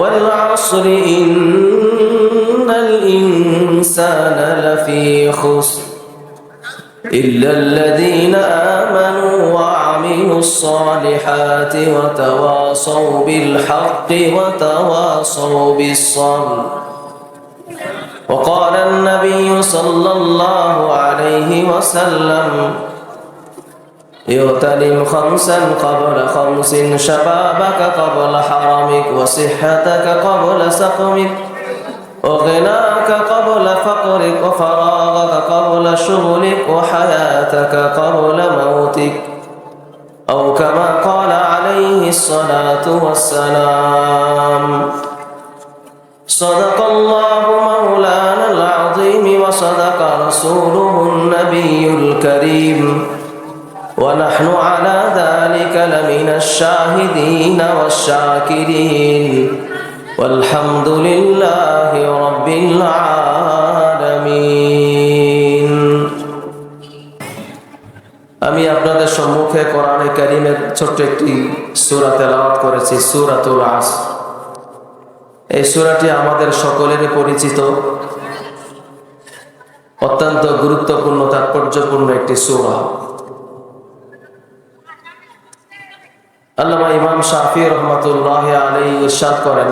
والعصر إن الإنسان لفي خسر إلا الذين آمنوا وعملوا الصالحات وتواصوا بالحق وتواصوا بالصبر. وقال النبي صلى الله عليه وسلم اغتنم خمسا قبل خمس شبابك قبل حرمك وصحتك قبل سقمك وغناك قبل فقرك وفراغك قبل شغلك وحياتك قبل موتك أو كما قال عليه الصلاة والسلام. صدق الله مولانا العظيم وصدق رسوله النبي الكريم. ونحن على ذلك لمن الشاهدين والشاكرين والحمد لله رب العالمين আমি আপনাদের সম্মুখে কোরআনে কারিমের ছোট্ট একটি সূরা তেলাওয়াত করেছি সূরাতুল আস এই সূরাটি আমাদের সকলেরই পরিচিত অত্যন্ত গুরুত্বপূর্ণ তাৎপর্যপূর্ণ একটি সূরা আল্লামা ইমাম শাফি রহমতুল্লাহ আলী ইরশাদ করেন,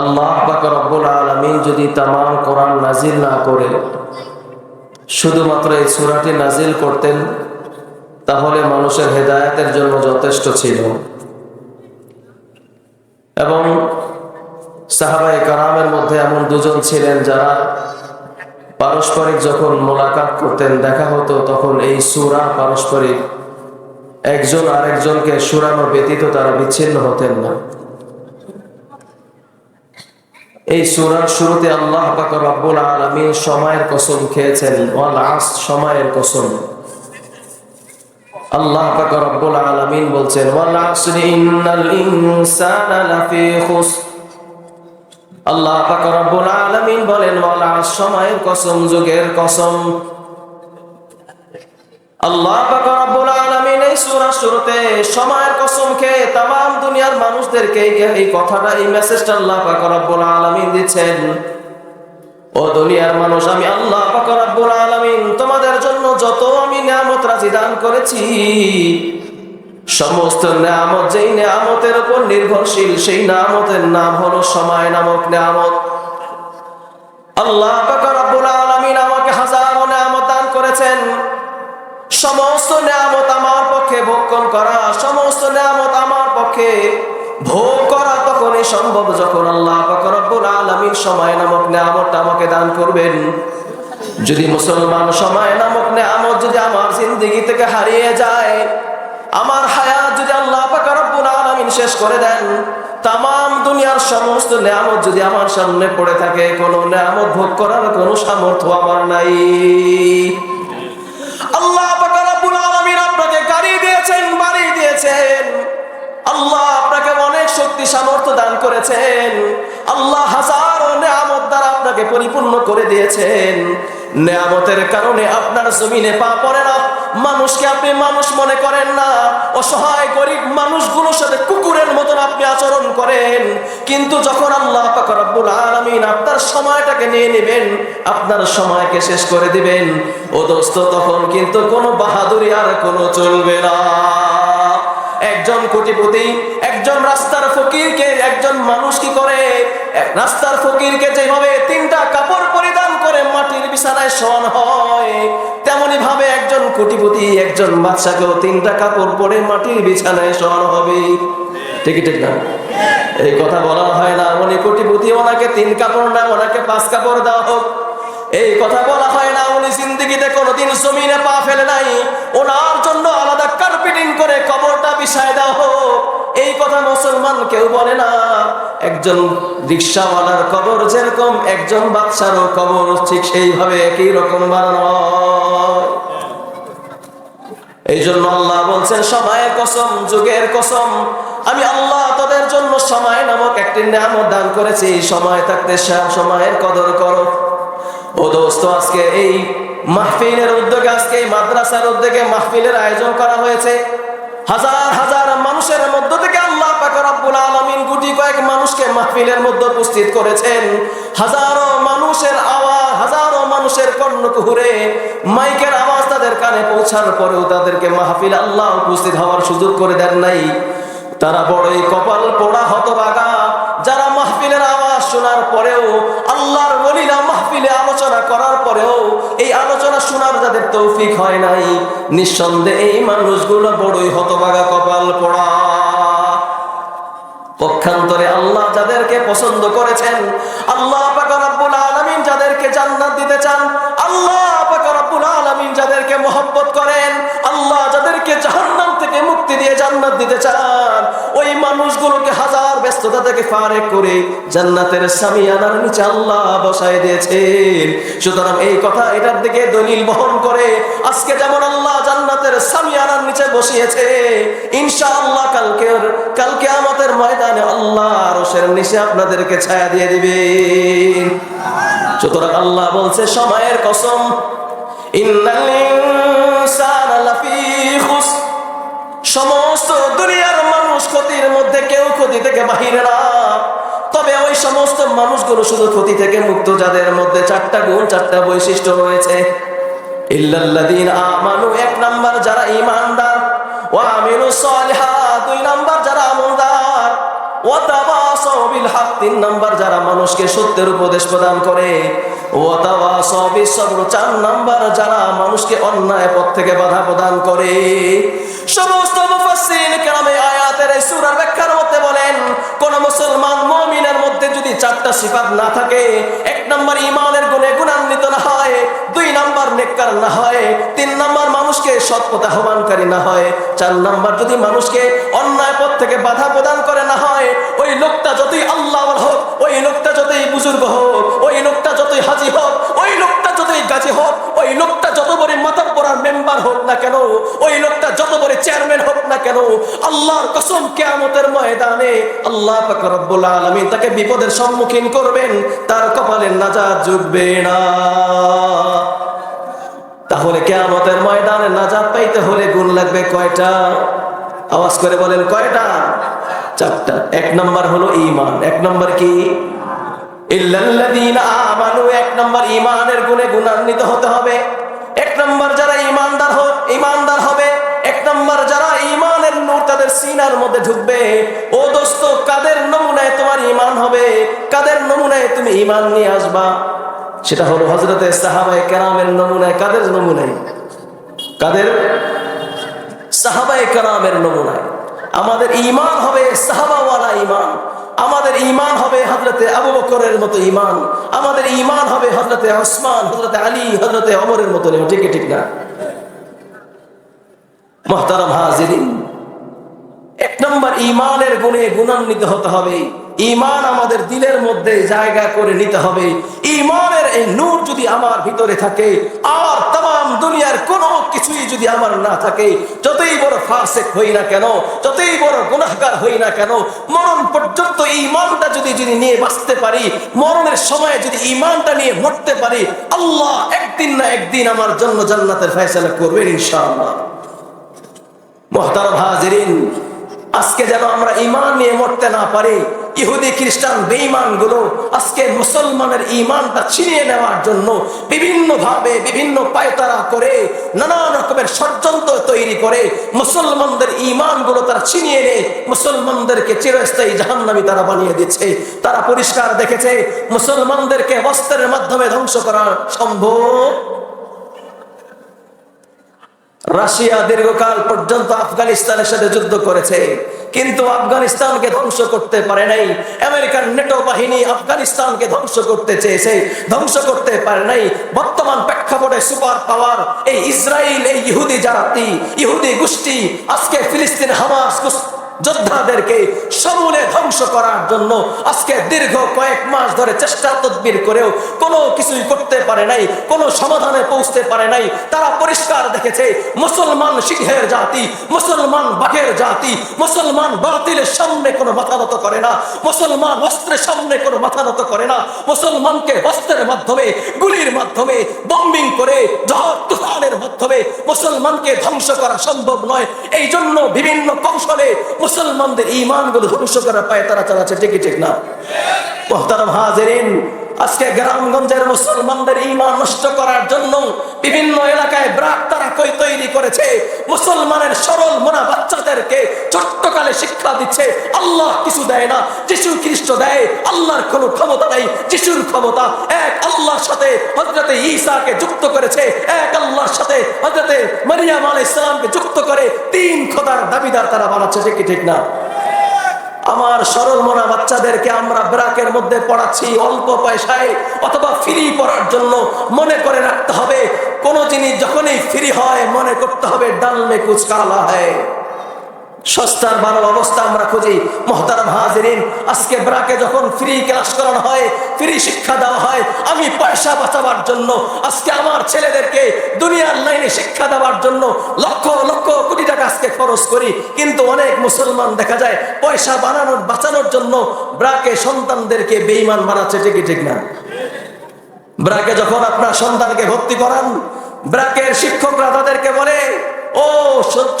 আল্লাহ রব্বুল আলমিন যদি তামাম কোরআন নাজিল না করে, শুধুমাত্র এই সুরাটি নাজিল করতেন, তাহলে মানুষের হেদায়তের জন্য যথেষ্ট ছিল। এবং সাহাবাই কারামের মধ্যে এমন দুজন ছিলেন যারা পারস্পরিক যখন মোলাকাত করতেন, দেখা হতো তখন এই সুরা পারস্পরিক একজন আরেকজনকে সুরানো ব্যতীত তারা বিচ্ছিন্ন হতেন না। এই সুরার শুরুতে আল্লাহ রব্বুল আলামিন সময়ের কসম খেয়েছেন সময়ের কসম। আল্লাহ রব্বুল আলামিন বলছেন আল্লাহ রব্বুল আলামিন বলেন সময়ের কসম, যুগের কসম। আল্লাহ রব্বুল এই সূরা শুরুতে সময়ের কসম খেয়ে तमाम দুনিয়ার মানুষদেরকে এই কথাটা এই মেসেজটা আল্লাহ পাক রব্বুল আলামিন দিচ্ছেন ও দুনিয়ার মানুষ আমি আল্লাহ পাক রব্বুল আলামিন তোমাদের জন্য যত আমি নিয়ামত রাজি দান করেছি সমস্ত নিয়ামত যেই নিয়ামতের উপর নির্ভরশীল সেই নিয়ামতের নাম হলো সময় নামক নিয়ামত আল্লাহ পাক রব্বুল আলামিন আমাকে হাজারো নিয়ামত দান করেছেন সমস্ত নিয়ামত আমার পক্ষে ভক্ষণ করা, সমস্ত নিয়ামত আমার পক্ষে ভোগ করা তখনই সম্ভব যখন আল্লাহ রব্বুল আলামিন সময় নামক নিয়ামতটা আমাকে দান করবেন। যদি মুসলমান সময় নামক নিয়ামত যদি আমার জিন্দগি থেকে হারিয়ে যায়, আমার হায়াত যদি আল্লাহ রব্বুল আলামিন শেষ করে দেন তাম দুনিয়ার সমস্ত নিয়ামত যদি আমার সামনে পড়ে থাকে, কোনো নিয়ামত ভোগ করার কোনো সামর্থ্য আমার নাই। দিয়েছেন আল্লাহ আপনাকে অনেক শক্তি সামর্থ্য দান করেছেন। আল্লাহ হাজারো নেয়ামত দ্বারা আপনাকে পরিপূর্ণ করে দিয়েছেন। নেয়ামতের কারণে আপনার জমিনে পা পড়ে না। মানুষকে আপনি মানুষ মনে করেন না। অসহায়, গরিব মানুষগুলোর সাথে কুকুরের মতন আপনি আচরণ করেন। কিন্তু যখন আল্লাহ রব্বুল আলামিন আপনার সময়টাকে নিয়ে নেবেন, আপনার সময়কে শেষ করে দিবেন। ও দোস্ত, তখন কিন্তু কোনো বাহাদুরি আর কোনো চলবে না। একজন কোটিপতি, একজন রাস্তার ফকিরকে, একজন মানুষ কি করে? রাস্তার ফকিরকে যেভাবে তিনটা কাপড় পরিধান করে মাটির বিছানায় শোয়ান হয় তেমনি ভাবে একজন কোটিপতি, একজন বাচ্চাকেও তিনটা কাপড় পরে মাটির বিছানায় শোয়ানো হবে। ঠিক ঠিক না? এই কথা বলা হয় না। উনি কোটিপতি ওনাকে তিন কাপড় না, ওনাকে পাঁচ কাপড় দেওয়া হোক। এই কথা বলা হয় না, উনি জিন্দগিতে কোনোদিন জমিনে পা ফেলে নাই। ওনার জন্য আলাদা কার্পেটিং করে কবরটা বিছায় দেওয়া হোক। এই কথা মুসলমান কেউ বলে না। একজন রিক্সাওয়ালার কবর যেরকম, একজন বাচ্চারও কবর ঠিক সেইভাবে একই রকম বানানো এই জন্য আল্লাহ বলছেন সময়ের কসম, যুগের কসম। আমি আল্লাহ তাদের জন্য সময় নামক একটি নামত দান করেছি। সময় থাকতে সময়ের কদর করো। আজকে এই মাহফিলের উদ্যোগে, আজকে এই মাদ্রাসার উদ্যোগে মাহফিলের আয়োজন করা হয়েছে। হাজার হাজার মানুষের মধ্য থেকে আল্লাহ পাক রব্বুল গুটি কয়েক মানুষকে মাহফিলের মধ্যে উপস্থিত করেছেন। হাজারো মানুষের আওয়াজ, হাজারো মানুষের কর্ণকুহুরে, মাইকের আওয়াজ তাদের কানে পৌঁছার পরেও তাদেরকে মাহফিল আল্লাহ উপস্থিত হওয়ার সুযোগ করে দেন নাই। তারা বড়ই কপাল পোড়া হতবাগা মাহফিলে আলোচনা করার পরেও এই আলোচনা শোনার যাদের তৌফিক হয় নাই, নিঃসন্দেহে এই মানুষগুলো বড়ই হতবাগা কপাল পোড়া। পক্ষান্তরে আল্লাহ যাদেরকে পছন্দ করেছেন, আল্লাহ পাক রব্বুল আলামিন যাদেরকে জান্নাত দিতে চান, আল্লাহ পাক রব্বুল আলামিন যাদেরকে মহব্বত করেন, আল্লাহ যাদেরকে জাহান্নাম থেকে মুক্তি দিয়ে জান্নাত দিতে চান। ওই মানুষগুলোকে হাজার ব্যস্ততা থেকে ফারেক করে জান্নাতের সামিয়ানার নিচে আল্লাহ বসায় দিয়েছেন। সুতরাং এই কথা এটার দিকে দলিল বহন করে আজকে যেমন আল্লাহ জান্নাতের সামিয়ানার নিচে বসিয়েছে, ইনশাআল্লাহ কালকে কালকে আমাদের ময়দানে আল্লাহ রসের নিচে আপনাদেরকে ছায়া দিয়ে দিবেন। সুতরাং আল্লাহ বলছে, সময়ের কসম, ইন্নাল সমস্ত দুনিয়ার মানুষ ক্ষতির মধ্যে কেউ ক্ষতি থেকে বাহিরে না। তবে ওই সমস্ত মানুষগুলো শুধু ক্ষতি থেকে মুক্ত, যাদের মধ্যে চারটা গুণ, চারটা বৈশিষ্ট্য রয়েছে। আমানু, এক নাম্বার যারা ঈমানদার, ওয়া আমিলুস সালিহাত, দুই নাম্বার যারা আমলদার বিল হক, তিন নাম্বার যারা মানুষকে সত্যের উপদেশ প্রদান করে। মানুষকে পথ নাম্বার গুণান্বিত না হয়, দুই নাম্বার নেককার না হয়, তিন নাম্বার মানুষকে সৎ পথে আহ্বানকারী না হয়, চার নাম্বার যদি মানুষকে অন্যায় পথ থেকে বাধা প্রদান করে না হয়, ওই লোকটা যতই আল্লাহ হোক, ওই লোকটা যতই বুজুর্গ হোক ওই লোকটা যত বড় চেয়ারম্যান হোক না কেন? আল্লাহর কসম কেয়ামতের ময়দানে আল্লাহ পাক রব্বুল আলামিন তাকে বিপদের সম্মুখীন করবেন, তার কপালে নাজাত জুটবে না। তাহলে কেয়ামতের ময়দানে নাজাত পাইতে হলে গুণ লাগবে কয়টা? আওয়াজ করে বলেন কয়টা? চারটা। এক নাম্বার হলো ঈমান। এক নাম্বার কি? ইল্লাল্লাযীনা আমানু, এক নাম্বার ঈমানের গুণে গুণান্বিত হতে হবে। এক নাম্বার যারা সিনার মধ্যে ঢুকবে। ও দোস্ত, কাদের নমুনায় তোমার ঈমান হবে? কাদের নমুনায় তুমি ঈমান নিয়ে আসবা? সেটা হলো হযরতে সাহাবায়ে কেরামের নমুনায়। কাদের নমুনায়? কাদের? সাহাবায়ে কেরামের নমুনায়। আমাদের ঈমান হবে সাহাবাওয়ালা ঈমান। আমাদের ঈমান হবে হযরতে আবু বকরের মতো ঈমান। আমাদের ঈমান হবে হযরতে ওসমান, হযরতে আলী, হযরতে অমরের মতো। ঠিক ঠিক না? মুহতারাম হাজিরিন। এক নম্বর, ঈমানের গুণে গুণান্বিত হতে হবে। ঈমান আমাদের দিলের মধ্যে জায়গা করে নিতে হবে। ঈমানের এই নূর যদি আমার ভিতরে থাকে, আর তাম দুনিয়ার কোনো কিছুই যদি আমার না থাকে, যতই বড় ফাসেক হই না কেন, যতই বড় গুনাহগার হই না কেন, মরণ পর্যন্ত ঈমানটা যদি যদি নিয়ে বাঁচতে পারি, মরণের সময় যদি ঈমানটা নিয়ে মরতে পারি, আল্লাহ একদিন না একদিন আমার জন্য জান্নাতের ফয়সালা করবেন ইনশাআল্লাহ। মোহতারম হাজিরিন আজকে যেন আমরা ইমান নিয়ে মরতে না পারি, ইহুদি, খ্রিস্টান, বেঈমানগুলো আজকে মুসলমানের ইমানটা ছিনিয়ে নেওয়ার জন্য বিভিন্ন ভাবে বিভিন্ন পায়তারা করে নানান রকমের ষড়যন্ত্র তৈরি করে মুসলমানদের ইমানগুলো তারা ছিনিয়ে নেয় মুসলমানদেরকে চিরস্থায়ী জাহান্নামি তারা বানিয়ে দিচ্ছে। তারা পরিষ্কার দেখেছে, মুসলমানদেরকে অস্ত্রের মাধ্যমে ধ্বংস করা সম্ভব। রাশিয়া দীর্ঘকাল পর্যন্ত আফগানিস্তানের সাথে যুদ্ধ করেছে, কিন্তু আফগানিস্তানকে ধ্বংস করতে পারে নাই। আমেরিকান নেটো বাহিনী আফগানিস্তানকে ধ্বংস করতে চেয়েছে, ধ্বংস করতে পারে নাই। বর্তমান প্রেক্ষাপটে সুপার পাওয়ার এই ইসরায়েল এই ইহুদি জাতি, ইহুদি গোষ্ঠী, আজকে ফিলিস্তিন, হামাস যোদ্ধাদেরকে সমূলে ধ্বংস করার জন্য আজকে দীর্ঘ কয়েক মাস ধরে চেষ্টা তদবির করেও কোনো কিছুই করতে পারে নাই, কোনো সমাধানে পৌঁছতে পারে নাই। তারা পরিষ্কার দেখেছে, মুসলমান সিংহের জাতি, মুসলমান বাঘের জাতি, মুসলমান বাতিলের সামনে কোনো মাথা নত করে না, মুসলমান অস্ত্রের সামনে কোনো মাথা নত করে না, মুসলমানকে অস্ত্রের মাধ্যমে, গুলির মাধ্যমে বম্বিং করে, ঝড় তুফানের মাধ্যমে মুসলমানকে ধ্বংস করা সম্ভব নয়। এই জন্য বিভিন্ন কৌশলে মুসলমানদের ইমানগুলো ধ্বংস করার পায়ে তারা চালাচ্ছে, ঠিকই ঠিক না। আজকে গ্রামগঞ্জের মুসলমানদের ইমান নষ্ট করার জন্য বিভিন্ন এলাকায় ব্রাক তারা কই তৈরি করেছে? মুসলমানের সরল মোনা বাচ্চাদেরকে শিক্ষা দিচ্ছে, আল্লাহ কিছু দেয় না। যিশু খ্রিস্ট দেয়, আল্লাহর কোনো ক্ষমতা নাই। যিশুর ক্ষমতা এক আল্লাহর সাথে হজরতে ঈসাকে যুক্ত করেছে, এক আল্লাহর সাথে হজরতে মারিয়াম আলাইহিস সালামকে যুক্ত করে তিন খোদার দাবিদার তারা বানাচ্ছে ঠিক ঠিক না? আমার সরল মনা বাচ্চাদেরকে আমরা ব্রাকের মধ্যে পড়াচ্ছি অল্প পয়সায়, অথবা ফ্রি পড়ার জন্য মনে করে রাখতে হবে। কোন জিনিস যখনই ফ্রি হয়, মনে করতে হবে, ডাল মে কুচ কালা হয় সস্তার ভালো অবস্থা আমরা খুঁজি। মহতারাম হাজিরিন, আজকে ব্রাকে যখন ফ্রি ক্লাস করানো হয় ফ্রি শিক্ষা দেওয়া হয়, আমি পয়সা বাঁচাবার জন্য, আজকে আমার ছেলেদেরকে দুনিয়ার লাইনে শিক্ষা দেওয়ার জন্য লক্ষ লক্ষ কোটি টাকা আজকে খরচ করি। কিন্তু অনেক মুসলমান দেখা যায়, পয়সা বানানোর, বাঁচানোর জন্য ব্রাকে সন্তানদেরকে বেইমান বানাচ্ছে ঠিকই ঠিক না? ব্রাকে যখন আপনার সন্তানকে ভর্তি করান, ব্রাকের শিক্ষকরা তাদেরকে বলে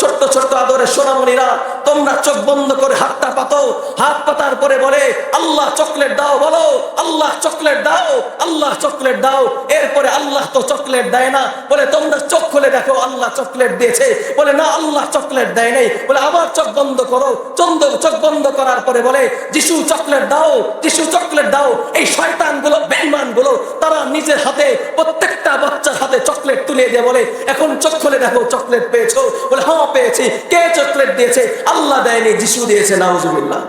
ছোট্ট ছোট্ট আদরের সোনামণিরা, তোমরা চোখ বন্ধ করে হাতটা পাতো হাত পাতার পরে বলে, আল্লাহ চকলেট দাও, বলো, আল্লাহ চকলেট দাও, আল্লাহ চকলেট দাও। এরপরে আল্লাহ তো চকলেট দেয় না। বলে, তোমরা চোখ খুলে দেখো, আল্লাহ চকলেট দিয়েছে। বলে, না, আল্লাহ চকলেট দেয় নাই। বলে, আবার চোখ বন্ধ করো। চোখ বন্ধ করার পরে বলে, যিশু, চকলেট দাও, যিশু, চকলেট দাও। এই গুলো তারা নিজের হাতে, প্রত্যেকটা বাচ্চার হাতে চকলেট তুলে দিয়ে বলে, এখন চোখ খুলে দেখো, চকলেট পেয়েছ? বলে হ্যাঁ পেয়েছি। কে চকলেট দিয়েছে? আল্লাহ দেয়নি, যিশু দিয়েছে, নাউজুবিল্লাহ।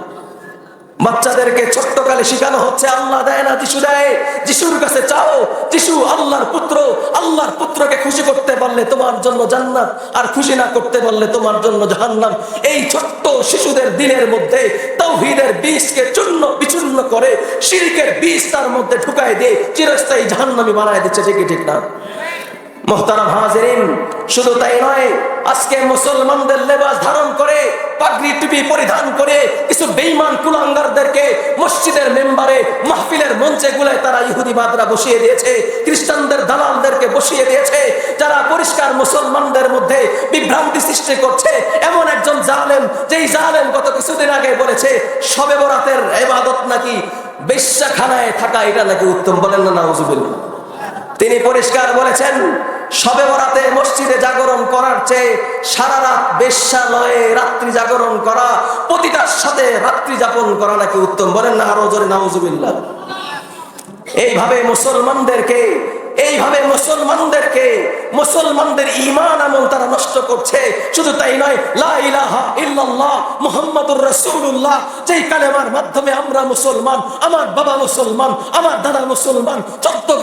বাচ্চাদেরকে ছোট্টকালে শেখানো হচ্ছে, আল্লাহ দেয় না, যিশু দেয়। যিশুর কাছে চাও, যিশু আল্লাহর পুত্র, আল্লাহর পুত্রকে খুশি করতে পারলে তোমার জন্য জান্নাত, আর খুশি না করতে পারলে তোমার জন্য জাহান্নাম। এই ছোট্ট শিশুদের দিনের মধ্যে তৌহিদের বীজকে চূর্ণ বিচূর্ণ করে, শিরিকের বীজ তার মধ্যে ঢুকায় দিয়ে চিরস্থায়ী জাহান্নামি বানায় দিচ্ছে, ঠিকই ঠিক না? মোহতারাম শুধু তাই নয়, আজকে মুসলমানদের লেবাস ধারণ করে, পাগড়ি টুপি পরিধান করে, কিছু বেইমান কুলাঙ্গারদেরকে মসজিদের মেম্বারে, মাহফিলের মঞ্চে গুলায় তারা ইহুদিবাদরা বসিয়ে দিয়েছে, খ্রিস্টানদের দালালদেরকে বসিয়ে দিয়েছে, যারা পরিষ্কার মুসলমানদের মধ্যে বিভ্রান্তি সৃষ্টি করছে, এমন একজন জালেম, যেই জালেম গত কিছুদিন আগে বলেছে সবে বরাতের এবাদত নাকি বেশ্যাখানায় থাকা, এটা নাকি উত্তম বলেন না, নাউজুবিল্লাহ। তিনি পরিষ্কার বলেছেন সবে বরাতে মসজিদে জাগরণ করার চেয়ে সারা রাত বেশ্যালয়ে রাত্রি জাগরণ করা প্রতিটার সাথে রাত্রি যাপন করা নাকি উত্তম? বলেন না আরও জোরে, নাউজুবিল্লাহ। এইভাবে মুসলমানদেরকে এইভাবে মুসলমানদেরকে মুসলমানদের ইমান আমল তারা নষ্ট করছে। শুধু তাই নয় রাসূলুল্লাহ, যেই কালেমার মাধ্যমে আমরা মুসলমান, আমার বাবা মুসলমান, আমার দাদা মুসলমান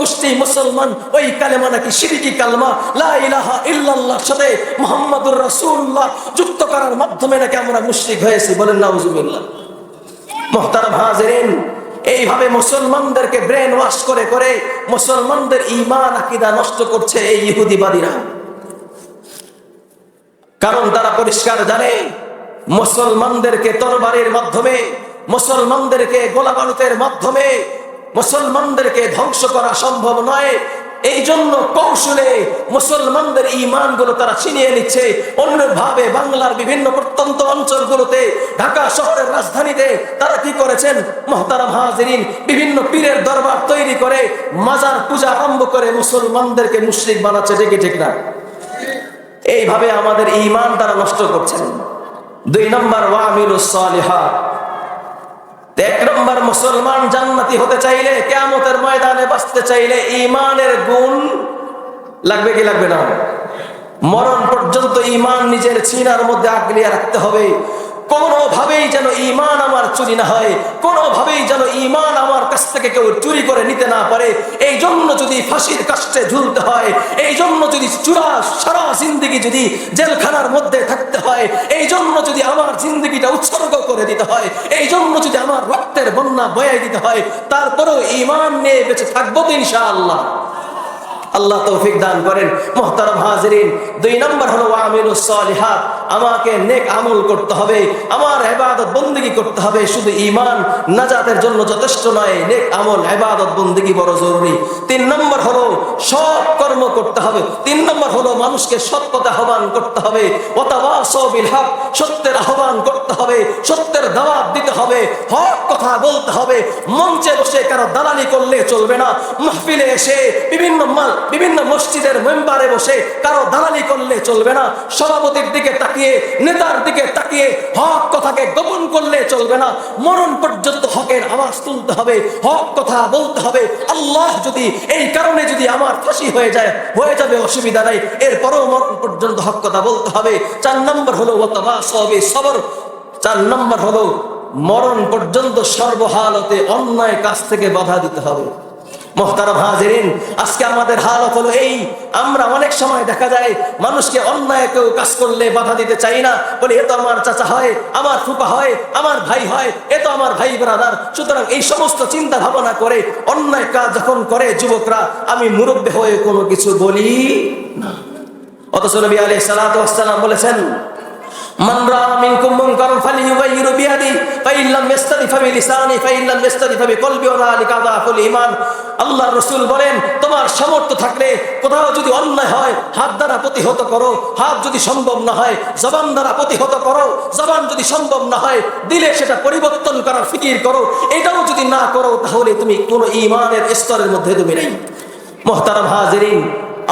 গোষ্ঠী মুসলমান, ওই কালেমা নাকি শিরিকি কালমা, লা ইলাহা ইল্লাল্লাহর সাথে মুহাম্মাদুর রাসূলুল্লাহ যুক্ত করার মাধ্যমে নাকি আমরা মুশরিক হয়েছি বলেন নাউজুবিল্লাহ হাজেরিন এইভাবে মুসলমানদেরকে ব্রেন ওয়াশ করে করে মুসলমানদের ইমান আকিদা নষ্ট করছে এই ইহুদিবাদীরা। কারণ তারা পরিষ্কার জানে, মুসলমানদেরকে তরবারির মাধ্যমে, মুসলমানদেরকে গোলাবারুতের মাধ্যমে, মুসলমানদেরকে ধ্বংস করা সম্ভব নয়। এই জন্য কৌশলে মুসলমানদের ইমানগুলো তারা ছিনিয়ে নিচ্ছে। অন্যভাবে বাংলার বিভিন্ন প্রত্যন্ত অঞ্চলগুলোতে, ঢাকা শহরের রাজধানীতে তারা কি করেছেন? মহতারাম হাজিরিন বিভিন্ন পীরের দরবার তৈরি করে মাজার পূজা আরম্ভ করে মুসলমানদেরকে মুশরিক বানাচ্ছে ঠিক ঠিক না? এইভাবে আমাদের ইমান তারা নষ্ট করছেন। দুই নম্বর ওয়ামিলুস সালিহাত। এক নম্বর মুসলমান জান্নাতি হতে চাইলে কেমতের ময়দানে বাঁচতে চাইলে ইমানের গুণ লাগবে কি লাগবে না? মরণ পর্যন্ত ইমান নিজের চিনার মধ্যে আগলিয়ে রাখতে হবে। কোনোভাবেই যেন ইমান আমার চুরি না হয়, কোনোভাবেই যেন ইমান আমার কাছ থেকে কেউ চুরি করে নিতে না পারে। এই জন্য যদি ফাঁসির কাষ্টে ঝুলতে হয়, এই জন্য যদি চূড়া সারা জিন্দগি যদি জেলখানার মধ্যে থাকতে হয়, এই জন্য যদি আমার জিন্দগিটা উৎসর্গ করে দিতে হয়, এই জন্য যদি আমার রক্তের বন্যা বয়ে দিতে হয়, তারপরেও ইমান নিয়ে বেঁচে থাকব তো ইনশাআল্লাহ। আল্লাহ তৌফিক দান করেন। মোহতারাম হাজরিন। দুই নম্বর হলো আমিলুস সালিহাত। আমাকে নেক আমল করতে হবে, আমার ইবাদত বন্দেগী করতে হবে। শুধু ঈমান নাজাতের জন্য যথেষ্ট নয়, নেক আমল, ইবাদত বন্দেগী বড় জরুরি। তিন নম্বর হলো সৎ কর্ম করতে হবে। তিন নম্বর হলো মানুষকে পথে আহ্বান করতে হবে। হক সত্যের আহ্বান করতে হবে, সত্যের দাওয়াত দিতে হবে, হক কথা বলতে হবে। মঞ্চে বসে কারও দালালি করলে চলবে না। মাহফিলে এসে বিভিন্ন বিভিন্ন মসজিদের মেম্বারে বসে কারও দালালি করলে চলবে না। সভাপতির দিকে তাকিয়ে, নেতার দিকে তাকিয়ে হক কথাকে গোপন করলে চলবে না। মরণ পর্যন্ত হকের আওয়াজ তুলতে হবে, হক কথা বলতে হবে। আল্লাহ যদি এই কারণে যদি আমার ফাঁসি হয়ে যায়, হয়ে যাবে, অসুবিধা নাই। এরপরও মরণ পর্যন্ত হক কথা বলতে হবে। চার নম্বর হলো সবর। চার নম্বর হলো, মরণ পর্যন্ত সর্বহালতে অন্যায় কাজ থেকে বাধা দিতে হবে। আমরা হয়, আমার ভাই হয়, এ তো আমার ভাই ব্রাদার সুতরাং এই সমস্ত চিন্তা ভাবনা করে, অন্যায় কাজ যখন করে যুবকরা, আমি মুরব্বী হয়ে কোনো কিছু বলি না। অথচ নবী ওয়াস সালাম বলেছেন রাআ মিনকুম মুনকারান ফালিয়ুগাইয়িরু বিয়াদি ফাইন লাম ইস্তাদি ফাবিলিসানি ফাইন লাম ইস্তাদি ফাবিকলবি ওয়া যালিকা যাফুল ঈমান। আল্লাহর রাসূল বলেন, তোমার সামর্থ্য থাকলে কোথাও যদি অন্যায় হয়, হাত দ্বারা প্রতিহত করো, হাত যদি সম্ভব না হয়, জবান দ্বারা প্রতিহত করো, জবান যদি সম্ভব না হয়, দিলে সেটা পরিবর্তন করার ফিকির করো, এটাও যদি না করো, তাহলে তুমি কোনো ইমানের স্তরের মধ্যে তুমি নেই। মোহতারাম হাজিরিন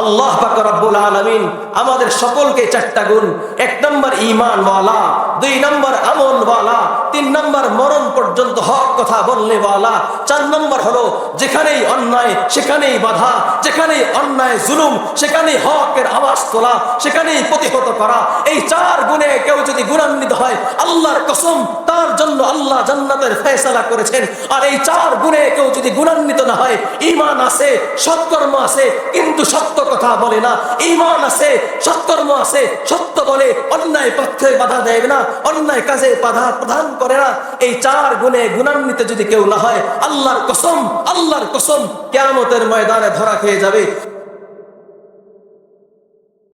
আল্লাহ রব্বুল আলামিন আমাদের সকলকে চারটা গুণ, এক নম্বর ঈমান ওয়ালা দুই নম্বর আমল ওয়ালা তিন নম্বর মরণ পর্যন্ত হক কথা বললে ওয়ালা চার নম্বর হলো যেখানেই অন্যায় সেখানেই বাধা, যেখানেই অন্যায় জুলুম সেখানেই হকের আওয়াজ তোলা, সেখানেই প্রতিহত করা। এই চার গুণে কেউ যদি গুণান্বিত হয়, আল্লাহর কসম তার জন্য আল্লাহ জান্নাতের ফয়সালা করেছেন। আর এই চার গুণে কেউ যদি গুণান্বিত না হয়, ঈমান আছে, সৎকর্ম আছে, কিন্তু সত্য কথা বলে না। ঈমান আছে, সৎকর্ম আছে, সত্য বলে অন্যায় পথে বাধা দেয় না, অন্যায় কাজে বাধা প্রদান করে না। এই চার গুণে গুণান্বিত যদি কেউ না হয়, আল্লাহর কসম আল্লাহর কসম কেয়ামতের ময়দানে ধরা খেয়ে যাবে।